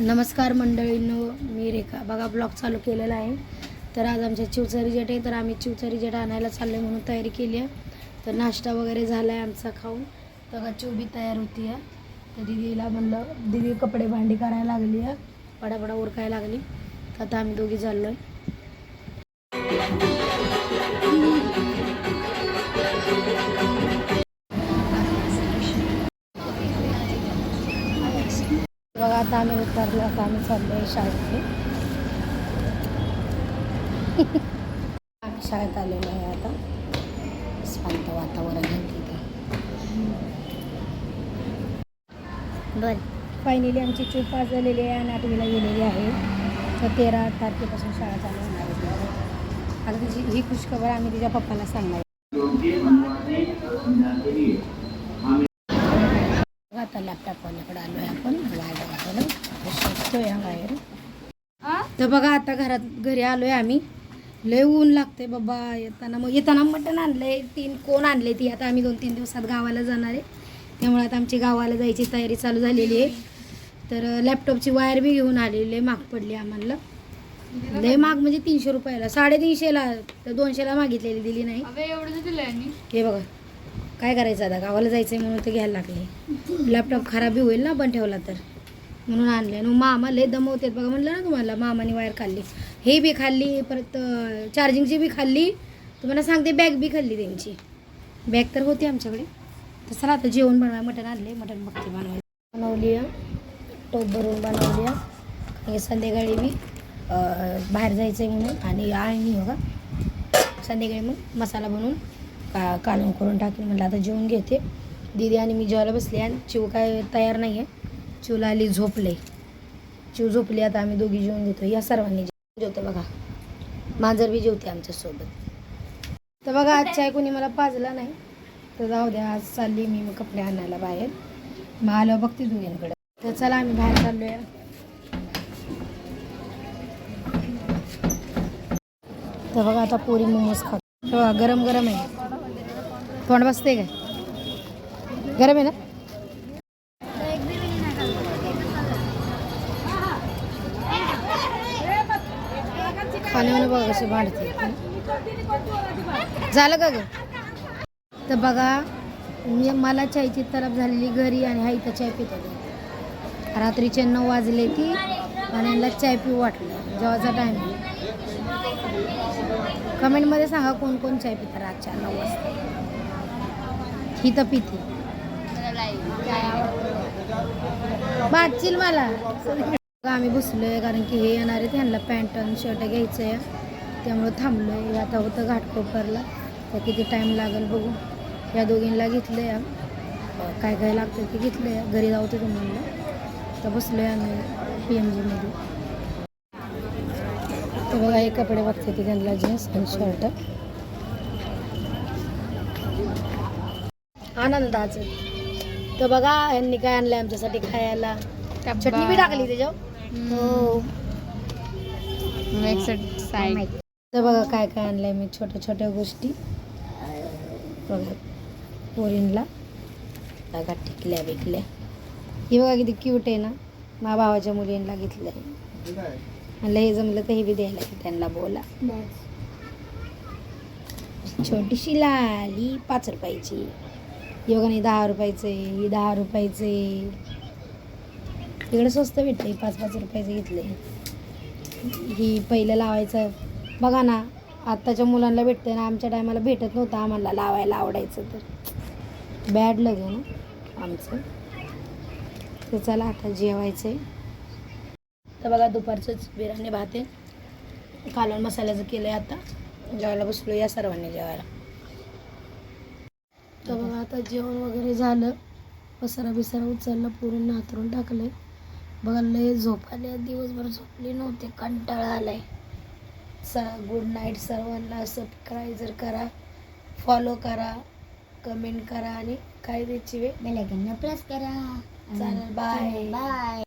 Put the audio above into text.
नमस्कार मंडळींनो मी रेखा. बघा ब्लॉग चालू केलेला आहे. तर आज आमच्या चिवचारी जेट आहे तर आम्ही चिवचारी जेट आणायला चाललो म्हणून तयारी केली आहे. तर नाश्ता वगैरे झाला आहे आमचा खाऊन. तर चिवबी तयार होती आहे. तर दिदीला म्हणलं दिदी कपडे भांडी करायला लागली आहे. पडापडा उरकायला लागली. तर आता आम्ही दोघी चाललो आहे बघा आता आम्ही उतरलो आता आम्ही चाललो आहे शाळेत. आम्ही शाळेत आलेलो आहे आता. शांत वातावरण आहे तिथं. बरं. फायनली आमची चूक पास झालेली आहे आणि आठवीला गेलेली आहे. तर तेरा तारखेपासून शाळा चालू होणार आहे. आता तिची ही खुशखबर आम्ही तिच्या पप्पाला सांगणार आता लॅपटॉप वाल्याकडे आलो आहे आपण. हा बाहेर. तर बघा आता घरात घरी आलोय आम्ही. लय ऊन लागते बाबा. येताना मग येताना मटण आणलंय. तीन कोण आणले ती? आता आम्ही दोन तीन दिवसात गावाला जाणार आहे. त्यामुळे आता आमची गावाला जायची तयारी चालू झालेली आहे. तर लॅपटॉपची वायर बी घेऊन आलेली आहे. महाग पडली आम्हाला. लय महाग म्हणजे तीनशे रुपयाला. साडेतीनशेला तर दोनशेला मागितलेली दिली नाही. हे बघा. काय करायचं आता? गावाला जायचं आहे म्हणून ते घ्यायला लागले. लॅपटॉप खराबही होईल ना पण ठेवला तर. म्हणून आणले. आणि मामा लय दमवतात बघा म्हणलं ना तुम्हाला मामाने वायर खाल्ली. हे बी खाल्ली परत चार्जिंगची बी खाल्ली. तुम्हाला सांगते बॅग बी खाल्ली त्यांची. बॅग तर होती आमच्याकडे. तर चला आता जेवण बनवाय मटण आणले. मटण बघते बनवाय बनवली आहे. टोप भरून बनवली आहे. संध्याकाळी मी बाहेर जायचं आहे म्हणून. आणि आळणी हो का संध्याकाळी मग मसाला बनवून का कालवण करून टाकेन म्हटलं आता जेवून घेते. दीदी आणि मी जेवायला बसले आणि चिव काय तयार नाही आहे चिवला आली झोपले. चिव झोपली आता आम्ही दोघी जेवून घेतो. या सर्वांनी जेवतो बघा. मांजर बी जेवते आमच्यासोबत तर बघा आज चाय कोणी मला पाजला नाही. तर जाऊ द्या आज चालली मी मग कपडे आणायला बाहेर. मग आलं बघते दोघींकडे. तर चला आम्ही बाहेर चाललोय. तर बघा आता पोरी मोमोज खातो गरम गरम आहे. तोंड बसते काय? गरम आहे ना? खाण्यावर बघा भांडते. झालं का ग? तर बघा मी मला चायची तरफ झालेली घरी आणि हा इथं चाय पिता. रात्रीचे नऊ वाजले ती आणि यांना चाय पिऊ वाटलं. जेव्हाचा टाईम कमेंटमध्ये सांगा कोण कोण चाय पिता रातच्या नऊ वाजता. ही तर पिते बाचील मला आम्ही बसलोय कारण की हे येणार आहे त्यांना पॅन्ट आणि शर्ट घ्यायचं आहे त्यामुळं थांबलोय. आता होतं घाटकोपरला. तर किती टाईम लागेल बघू. या दोघींना घेतलं आहे काय काय लागतं ते घेतलं या घरी जाऊ ते म्हणलं तर बसलोय आम्ही पी एम जीमध्ये तर बघा हे कपडे बघते ते त्यांना जीन्स आणि शर्ट. आनंदाचं. तर बघा यांनी काय आणलं आमच्यासाठी खायला. चटणी बी टाकली त्याच्यावर. हो. तर बघा काय काय आणलंय मी छोट्या छोट्या गोष्टी. बघा पोरींला. बघा टिकल्या बिकल्या. ही बघा किती क्यूट आहे ना. मा भावाच्या मुलींना घेतलंय. म्हणलं हे जमलं तर हे बी द्यायला की त्यांना बोला. छोटीशी लाली पाच रुपयाची. योगाने दहा रुपयाचे ही दहा रुपयाचे. तिकडे स्वस्त भेटते पाच पाच रुपयाचे घेतले. ही पहिलं लावायचं. बघा ना आत्ताच्या मुलांना भेटते ना आमच्या टायमाला भेटत नव्हतं आम्हाला लावायला आवडायचं तर. बॅड लग ना आमचं. तर चला आता जेवायचं आहे तर बघा दुपारचंच बिर्याणी भात आहे. कालवण मसाल्याचं केलं आहे आता. जेवायला बसलो या सर्वांनी जेवायला. तर बघा आता जेवण वगैरे झालं. पसारा बिसारा उचलला पूर्ण नातरून टाकलं बघा लय झोप आले दिवसभर झोपले नव्हते कंटाळा आलाय. स गुड नाईट सर्वांना सबस्क्रायझर करा फॉलो करा कमेंट करा आणि काय द्यायची वे बेलायकन प्रेस करा. चालेल बाय बाय